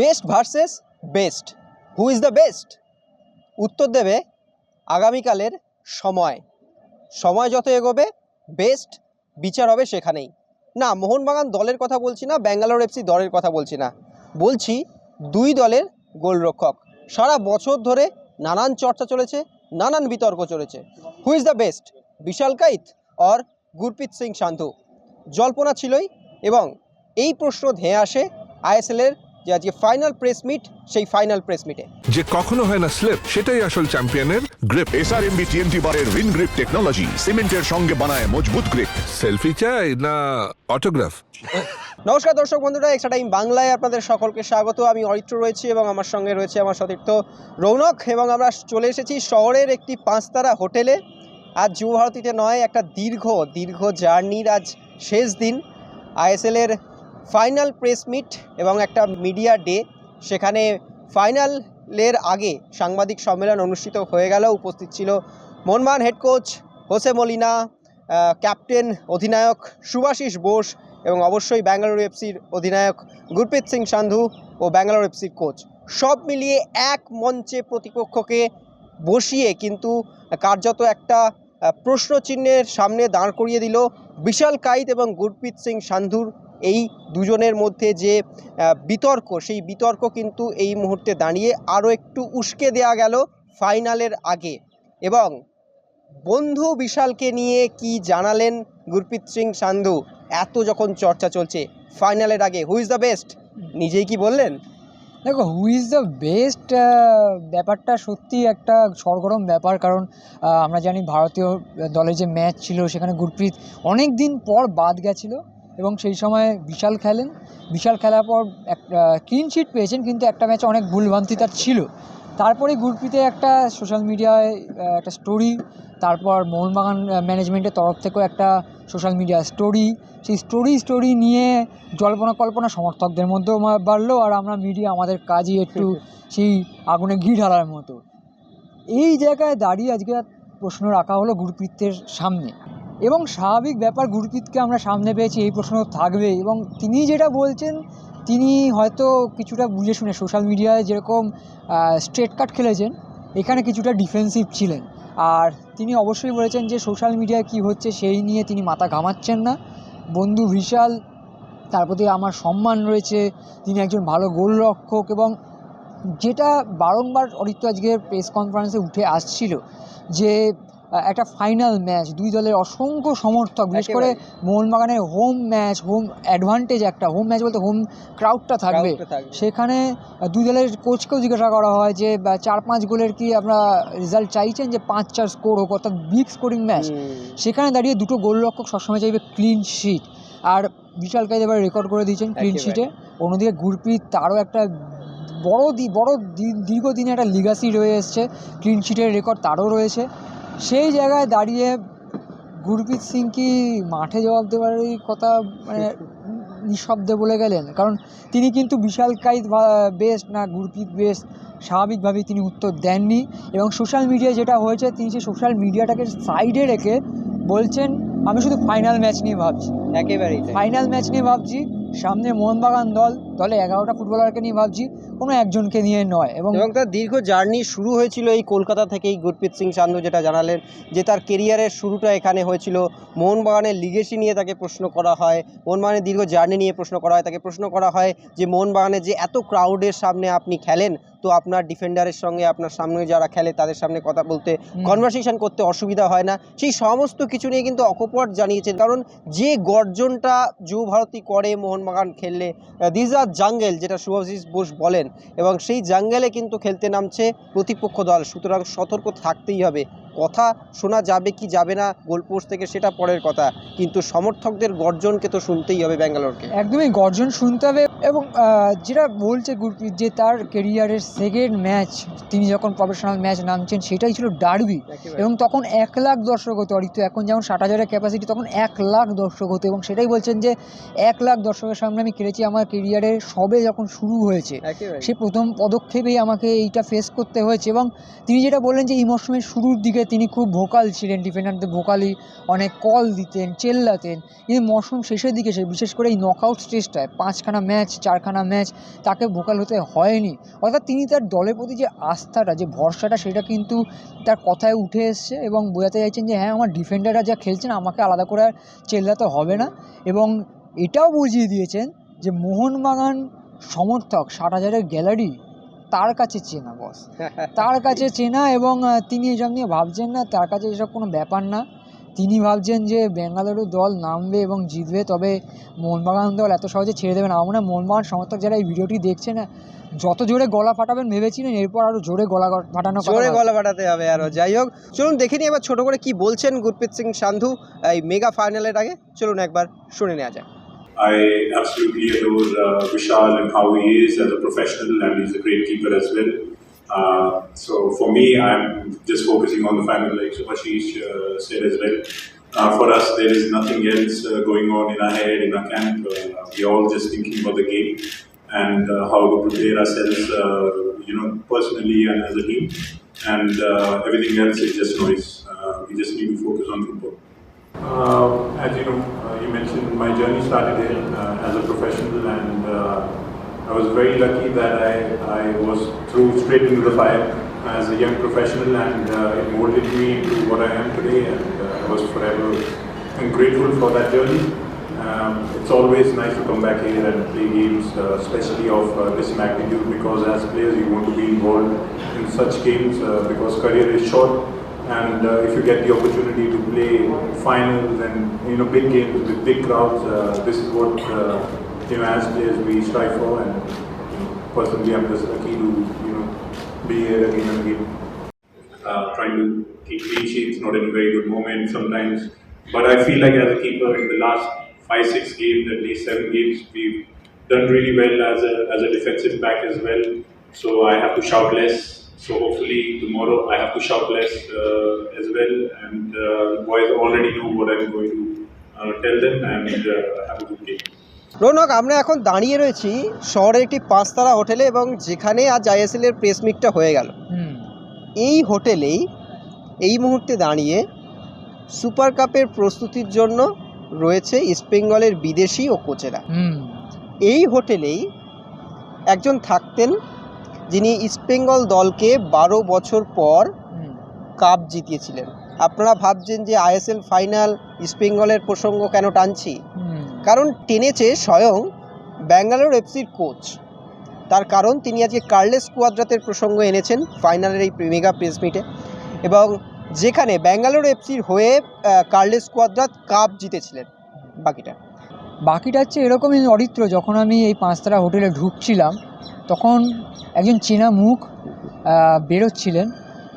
Best versus best who is the best উত্তর দেবে আগামীকালের সময়। সময় যত এগোবে বেস্ট বিচার হবে সেখানেই। না, মোহনবাগান দলের কথা বলছি না ব্যাঙ্গালোর এফসি দলের কথা বলছি না। বলছি দুই দলের গোলরক্ষক। সারা বছর ধরে নানান চর্চা চলেছে, নানান বিতর্ক চলেছে। Who is the best Vishal Kaith or Gurpreet Singh Sandhu? জল্পনা ছিলই এবং এই প্রশ্ন ধেয়ে আসে আইএসএলের যে আজকে ফাইনাল প্রেস মিট সেই ফাইনাল প্রেস মিটে যে কখনো হয় না স্লিপ সেটাই আসল চ্যাম্পিয়নের গ্রিপ এসআরএমবি টিএমটি বারের উইন গ্রিপ টেকনোলজি সিমেন্টের সঙ্গে বানায় মজবুত গ্রিপ সেলফি চাই না অটোগ্রাফ নমস্কার দর্শক বন্ধুরা এক্সট্রা টাইম বাংলায় আপনাদের সকলকে স্বাগত। আমি অরিত্র রয়েছি এবং আমার সঙ্গে রয়েছে আমার সতীর্থ রৌনক এবং আমরা চলে এসেছি শহরের একটি পাঁচতারা হোটেলে। আজ যুব ভারতীতে নয় একটা দীর্ঘ দীর্ঘ জার্নির আজ শেষ দিন। আইএসএলের ফাইনাল প্রেস মিট এবং একটা মিডিয়া ডে। সেখানে ফাইনালের আগে সাংবাদিক সম্মেলন অনুষ্ঠিত হয়ে গেল উপস্থিত ছিল Mohun Bagan head coach Jose Molina captain অধিনায়ক সুভাশিস বোস এবং অবশ্যই ব্যাঙ্গালোর এফসির অধিনায়ক গুরপ্রীত সিং সান্ধু ও ব্যাঙ্গালোর এফসির কোচ। সব মিলিয়ে এক মঞ্চে প্রতিপক্ষকে বসিয়ে কিন্তু কার্যত একটা প্রশ্নচিহ্নের সামনে দাঁড় করিয়ে দিল বিশাল কাইত এবং গুরপ্রীত সিং সান্ধুর এই দুজনের মধ্যে যে বিতর্ক, সেই বিতর্ক কিন্তু এই মুহূর্তে দাঁড়িয়ে আরও একটু উস্কে দেওয়া গেল ফাইনালের আগে। এবং বন্ধু বিশালকে নিয়ে কি জানালেন গুরপ্রীত সিং সান্ধু? এত যখন চর্চা চলছে ফাইনালের আগে হু ইজ দ্য বেস্ট নিজেই কি বললেন? দেখো হু ইজ দ্য বেস্ট ব্যাপারটা সত্যি একটা সরগরম ব্যাপার। কারণ আমরা জানি ভারতীয় দলের যে ম্যাচ ছিল সেখানে গুরপ্রীত অনেক দিন পর বাদ গেছিল। এবং সেই সময় বিশাল খেলেন। বিশাল খেলার পর একটা ক্লিন শিট পেয়েছেন কিন্তু একটা ম্যাচে অনেক ভুলভ্রান্তি তার ছিল। তারপরে গুরপ্রীতে একটা সোশ্যাল মিডিয়ায় একটা স্টোরি তারপর মোহনবাগান ম্যানেজমেন্টের তরফ থেকেও একটা সোশ্যাল মিডিয়া স্টোরি সেই স্টোরি স্টোরি নিয়ে জল্পনা কল্পনা সমর্থকদের মধ্যেও বাড়লো আর আমরা মিডিয়া আমাদের কাজই একটু সেই আগুনে ঘি ঢালার মতো। এই জায়গায় দাঁড়িয়ে আজকে প্রশ্ন রাখা হলো গুরপ্রীতের সামনে। এবং স্বাভাবিক ব্যাপার, গুরপ্রীতকে আমরা সামনে পেয়েছি, এই প্রশ্ন থাকবে। এবং তিনি যেটা বলছেন, তিনি হয়তো কিছুটা বুঝে শুনে সোশ্যাল মিডিয়ায় যেরকম স্ট্রেট কাট খেলেছেন, এখানে কিছুটা ডিফেন্সিভ ছিলেন। আর তিনি অবশ্যই বলেছেন যে সোশ্যাল মিডিয়ায় কী হচ্ছে, সেই নিয়ে তিনি মাথা ঘামাচ্ছেন না। বন্ধু বিশাল তার প্রতি আমার সম্মান রয়েছে, তিনি একজন ভালো গোলরক্ষক এবং যেটা বারংবার অরিত্য আজকের প্রেস কনফারেন্সে উঠে আসছিল যে একটা ফাইনাল ম্যাচ দুই দলের অসংখ্য সমর্থক বিশেষ করে মোহনবাগানের হোম ম্যাচ হোম অ্যাডভান্টেজ একটা হোম ম্যাচ বলতে হোম ক্রাউডটা থাকবে। সেখানে দুই দলের কোচকেও জিজ্ঞাসা করা হয় যে বা, চার পাঁচ গোলের কি আপনারা রেজাল্ট চাইছেন? যে পাঁচ চার স্কোর হোক অর্থাৎ বিগ স্কোরিং ম্যাচ সেখানে দাঁড়িয়ে দুটো গোলরক্ষক সবসময় চাইবে ক্লিন শিট আর বিশাল কাজ এবার রেকর্ড করে দিয়েছেন ক্লিন। শিটে অন্যদিকে গুরপ্রীত তারও একটা বড় দি বড় দীর্ঘদিনে একটা লিগাসি রয়ে এসছে। ক্লিন শিটের রেকর্ড তারও রয়েছে। সেই জায়গায় দাঁড়িয়ে গুরপ্রীত সিং কি মাঠে জবাব দেওয়ার কথা মানে নিঃশব্দে বলে গেলেন? কারণ তিনি কিন্তু বিশাল কাইত বেস্ট না গুরপ্রীত বেস্ট স্বাভাবিকভাবেই তিনি উত্তর দেননি এবং সোশ্যাল মিডিয়ায় যেটা হয়েছে তিনি সেই সোশ্যাল মিডিয়াটাকে সাইডে রেখে বলছেন আমি শুধু ফাইনাল ম্যাচ নিয়ে ভাবছি। একেবারেই ফাইনাল ম্যাচ নিয়ে ভাবছি সামনে মোহনবাগান দল দলে এগারোটা ফুটবলারকে নিয়ে ভাবছি কোনো একজনকে নিয়ে নয়। এবং এবং তার দীর্ঘ জার্নি শুরু হয়েছিল এই কলকাতা থেকেই গুরপ্রীত সিং সান্ধু যেটা জানালেন যে তার কেরিয়ারের শুরুটা এখানে হয়েছিল। মোহনবাগানের লিগেসি নিয়ে তাকে প্রশ্ন করা হয় মোহনবাগানের দীর্ঘ জার্নি নিয়ে প্রশ্ন করা হয় তাকে প্রশ্ন করা হয় যে মোহনবাগানের যে এত ক্রাউডের সামনে আপনি খেলেন তো আপনার ডিফেন্ডারের সঙ্গে আপনার সামনে যারা খেলে তাদের সামনে কথা বলতে। কনভারসেশন করতে অসুবিধা হয় না। সেই সমস্ত কিছু নিয়ে কিন্তু অকপট জানিয়েছেন। কারণ যে গর্জনটা যুব ভারতী করে মোহনবাগান খেললে দিস আর জাঙ্গেল, যেটা শুভাশিস বোস বলেন, এবং সেই জাঙ্গেলে কিন্তু খেলতে নামছে প্রতিপক্ষ দল। সুতরাং সতর্ক থাকতেই হবে। কথা শোনা যাবে কি যাবে না গোলপোস্ট থেকে সেটা পরের কথা। কিন্তু সমর্থকদের গর্জনকে তো শুনতেই হবে ব্যাঙ্গালোরকে। একদমই গর্জন শুনতে হবে এবং যেটা বলছে গুরপ্রীত যে তার কেরিয়ারের সেকেন্ড ম্যাচ তিনি যখন প্রফেশনাল ম্যাচ নামছেন সেটাই ছিল ডার্বি। এবং তখন এক লাখ দর্শক হতো অরিত্য এখন যেমন ষাট হাজারের ক্যাপাসিটি তখন এক লাখ দর্শক হতো। এবং সেটাই বলছেন যে এক লাখ দর্শকের সামনে আমি খেলেছি আমার কেরিয়ারের সবে যখন শুরু হয়েছে সে প্রথম পদক্ষেপেই আমাকে এইটা ফেস করতে হয়েছে। এবং তিনি যেটা বললেন যে এই মরশুমের শুরুর দিকে তিনি খুব ভোকাল ছিলেন ডিফেন্ডারদের ভোকালি অনেক কল দিতেন, চেল্লাতেন। এই মরশুম শেষের দিকে সে বিশেষ করে এই নকআউট স্টেজটায় পাঁচখানা ম্যাচ চারখানা ম্যাচ তাকে ভোকাল হতে হয়নি। অর্থাৎ তিনি তার দলের প্রতি যে আস্থাটা, যে ভরসাটা, সেটা কিন্তু তার কথায় উঠে এসছে এবং বোঝাতে চাইছেন যে হ্যাঁ আমার ডিফেন্ডাররা যা খেলছেন, আমাকে আলাদা করে আর চেল্লাতে হবে না। এবং এটাও বুঝিয়ে দিয়েছেন যে, মোহনবাগান সমর্থক, ষাট হাজারের গ্যালারি তার কাছে চেনা বস তার কাছে চেনা এবং তিনি এসব নিয়ে ভাবছেন না তার কাছে এসব কোনো ব্যাপার না। তিনি ভাবছেন যে বেঙ্গালুরু দল নামবে এবং জিতবে তবে মোহনবাগান দল এত সহজে ছেড়ে দেবে না। আমার মোহনবাগান সমর্থক যারা এই ভিডিওটি দেখছে না যত জোরে গলা ফাটাবেন ভেবেছিলেন এরপর আরও জোরে গলা ফাটানো জোরে গলা ফাটাতে হবে আরও। যাই হোক চলুন দেখে নিই এবার ছোট করে কি বলছেন গুরপ্রীত সিং সান্ধু এই মেগা ফাইনালের আগে। চলুন একবার শুনে নেওয়া যাক। I absolutely adore uh, Vishal and how he is as a professional, and he's a great keeper as well. Uh, so for me, I'm just focusing on the final, like Subhashish uh, said as well. Uh, for us, there is nothing else uh, going on in our head, in our camp. Uh, we're all just thinking about the game and how to prepare ourselves, you know, personally and as a team. And everything else is just noise. We just need to focus on football. Uh, as you know, uh, you mentioned my journey started here uh, as a professional, and uh, I was very lucky that I, I was through straight into the fire as a young professional, and uh, it molded me into what I am today, and uh, I was forever grateful for that journey. Um, it's always nice to come back here and play games, especially of this magnitude, because as players you want to be involved in such games because career is short and uh, if you get the opportunity to play finals and you know big games with big crowds, uh, this is what uh, you know as players we strive for. And personally, I'm just lucky to you know be here again and again. Uh, trying to keep clean sheets, not in a very good moment sometimes. But I feel like as a keeper in the last five, six games, at least seven games, we've done really well as a as a defensive back as well. So I have to shout less. So hopefully tomorrow I have to shout less uh, as well, and uh, boys already know what I'm going to uh, tell them, and uh, have a good game. Rounak আমরা এখন দাঁড়িয়ে রয়েছি শহরের একটি পাঁচতারা হোটেলে এবং যেখানে আজ আইএসএল এর প্রেস মিটটা হয়ে গেল। এই হোটেলেই এই মুহূর্তে দাঁড়িয়ে সুপার কাপের প্রস্তুতির জন্য রয়েছে ইস্টবেঙ্গলের বিদেশি ও কোচেরা। এই হোটেলেই একজন থাকতেন যিনি ইস্টবেঙ্গল দলকে বারো বছর পর কাপ জিতিয়েছিলেন। আপনারা ভাবছেন যে আইএসএল ফাইনাল ইস্টবেঙ্গলের প্রসঙ্গ কেন টানছি? কারণ টেনেছে স্বয়ং ব্যাঙ্গালোর এফসির কোচ। তার কারণ তিনি আজকে কার্লেস কুয়াদ্রাতের প্রসঙ্গ এনেছেন ফাইনালের এই মেগা প্রেস মিটে। এবং যেখানে ব্যাঙ্গালোর এফসির হয়ে কার্লেস কুয়াদ্রাত কাপ জিতেছিলেন বাকিটা। বাকিটা হচ্ছে এরকমই অরিত্র, যখন আমি এই পাঁচতারা হোটেলে ঢুকছিলাম, তখন একজন চেনা মুখ বেরোচ্ছিলেন।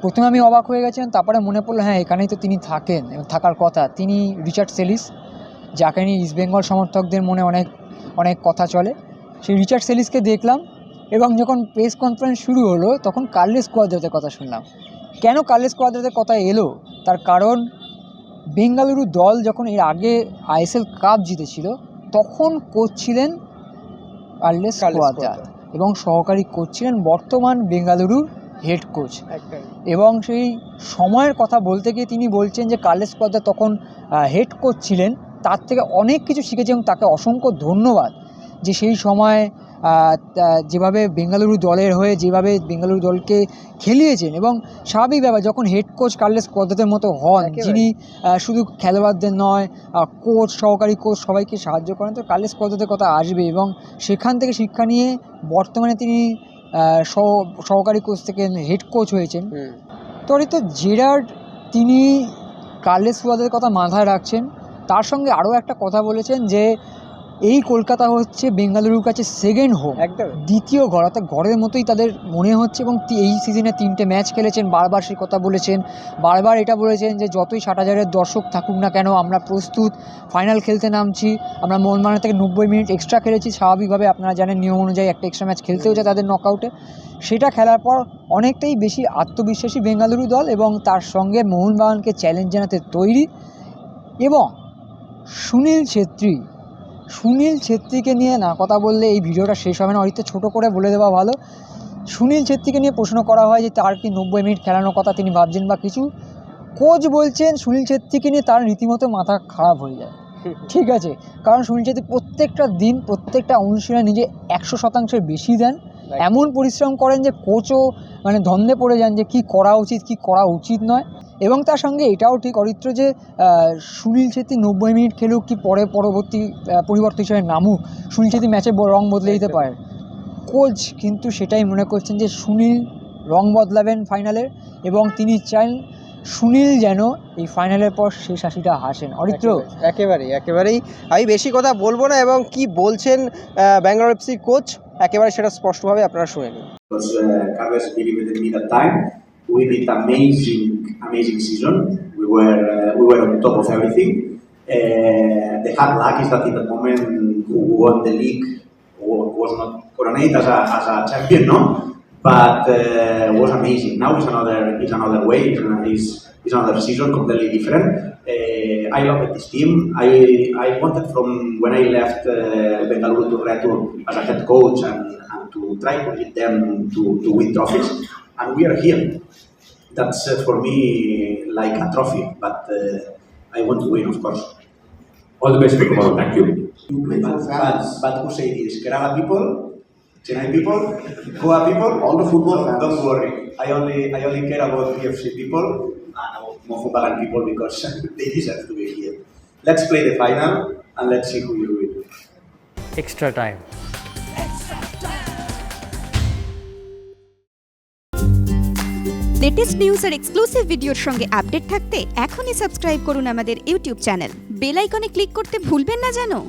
প্রথমে আমি অবাক হয়ে গেছিলাম, তারপরে মনে পড়ল হ্যাঁ এখানেই তো তিনি থাকেন, এবং থাকার কথা। তিনি রিচার্ড সেলিস, যাকে নিয়ে ইস্টবেঙ্গল সমর্থকদের মনে অনেক অনেক কথা চলে। সেই রিচার্ড সেলিসকে দেখলাম, এবং যখন প্রেস কনফারেন্স শুরু হলো, তখন কার্লেস কোয়াদ্রাতের কথা শুনলাম। কেন কার্লেস কোয়াদ্রাতের কথা এলো? তার কারণ, বেঙ্গালুরু দল যখন এর আগে আইএসএল কাপ জিতেছিল তখন কোচ ছিলেন কার্লেস কোয়াদ্রাত এবং সহকারী কোচ ছিলেন বর্তমান বেঙ্গালুরুর হেড কোচ এবং সেই সময়ের কথা বলতে গিয়ে তিনি বলছেন যে কার্লেস কোয়াদ্রা তখন হেড কোচ ছিলেন। তার থেকে অনেক কিছু শিখেছে এবং তাকে অসংখ্য ধন্যবাদ যে সেই সময় যেভাবে বেঙ্গালুরু দলের হয়ে যেভাবে বেঙ্গালুরু দলকে খেলিয়েছেন এবং স্বাভাবিক ব্যাপার যখন হেড কোচ কার্লেস কোয়াদ্রাতের মতো হন। যিনি শুধু খেলোয়াড়দের নয় কোচ সহকারী কোচ সবাইকে সাহায্য করেন তো কার্লেস কোয়াদ্রাতের কথা আসবে এবং সেখান থেকে শিক্ষা নিয়ে বর্তমানে তিনি সহ- সহকারী কোচ থেকে হেড কোচ হয়েছেন। ত্বরিত জেরার্ড তিনি কার্লেস ফুয়াদের কথা মাথায় রাখছেন। তার সঙ্গে আরও একটা কথা বলেছেন যে এই কলকাতা হচ্ছে বেঙ্গালুরুর কাছে সেকেন্ড হোম একদম। দ্বিতীয় ঘর অর্থাৎ ঘরের মতোই তাদের মনে হচ্ছে এবং এই সিজনে তিনটে ম্যাচ খেলেছেন। বারবার সেই কথা বলেছেন। বারবার এটা বলেছেন যে যতই ষাট হাজারের দর্শক থাকুক না কেন আমরা প্রস্তুত। ফাইনাল খেলতে নামছি। আমরা মন মোহনবাগান থেকে নব্বই মিনিট এক্সট্রা খেলেছি। স্বাভাবিকভাবে আপনারা জানেন নিয়ম অনুযায়ী একটা এক্সট্রা ম্যাচ খেলতে হচ্ছে তাদের নকআউটে সেটা খেলার পর অনেকটাই বেশি আত্মবিশ্বাসী বেঙ্গালুরু দল এবং তার সঙ্গে মোহনবাগানকে চ্যালেঞ্জ জানাতে তৈরি এবং সুনীল ছেত্রী সুনীল ছেত্রীকে নিয়ে না কথা বললে এই ভিডিওটা শেষ হবে না অনেকটা ছোটো করে বলে দেওয়া ভালো। সুনীল ছেত্রীকে নিয়ে প্রশ্ন করা হয় যে, তার কি নব্বই মিনিট খেলানোর কথা তিনি ভাবছেন বা কিছু? কোচ বলছেন, সুনীল ছেত্রীকে নিয়ে তার রীতিমতো মাথা খারাপ হয়ে যায়। ঠিক আছে, কারণ সুনীল ছেত্রী প্রত্যেকটা দিন, প্রত্যেকটা অনুশীলনে নিজে একশো শতাংশের বেশি দেন। এমন পরিশ্রম করেন যে কোচও মানে ধন্দে পড়ে যান যে কি করা উচিত, কি করা উচিত নয়। এবং তার সঙ্গে এটাও ঠিক অরিত্র যে সুনীল ছেত্রী নব্বই মিনিট খেলুক কি পরে পরবর্তী পরিবর্তন হিসেবে নামুক, সুনীল ছেত্রী ম্যাচে রং বদলে দিতে পারে। কোচ কিন্তু সেটাই মনে করছেন যে সুনীল রং বদলাবেন ফাইনালের এবং তিনি চান সুনীল যেন এই ফাইনালের পর শেষ হাসিটা হাসেন অরিত্র একেবারেই একেবারেই আমি বেশি কথা বলব না এবং কি বলছেন ব্যাঙ্গালোর এফসি কোচ একেবারে সেটা স্পষ্টভাবে আপনারা শুনে নিন uh. We did amazing, amazing season. We were uh, we were on top of everything. Uh, the hard luck is that in that moment who won the league was not coronated as a, as a champion, no. But uh, was amazing. Now it's another it's another way. It's, it's, it's another season completely different. Uh, I love this team. I I wanted from when I left uh, Bengaluru to Retur as a head coach and, and to try to lead them to, to win trophies, and we are here. That's uh, for me like a trophy, but uh, I want to win, of course. All the best for tomorrow. Thank you. But, but, but who say this? Kerala people, Chennai people, Goa people, all the football fans. Don't worry. I only I only care about PFC people and about Mohobagan people because they deserve to be here. Let's play the final and let's see who will win. extra time. Latest news R exclusive ভিডিওর সঙ্গে update থাকতে এখনই subscribe করুন আমাদের YouTube channel bell আইকনে click করতে ভুলবেন না জানো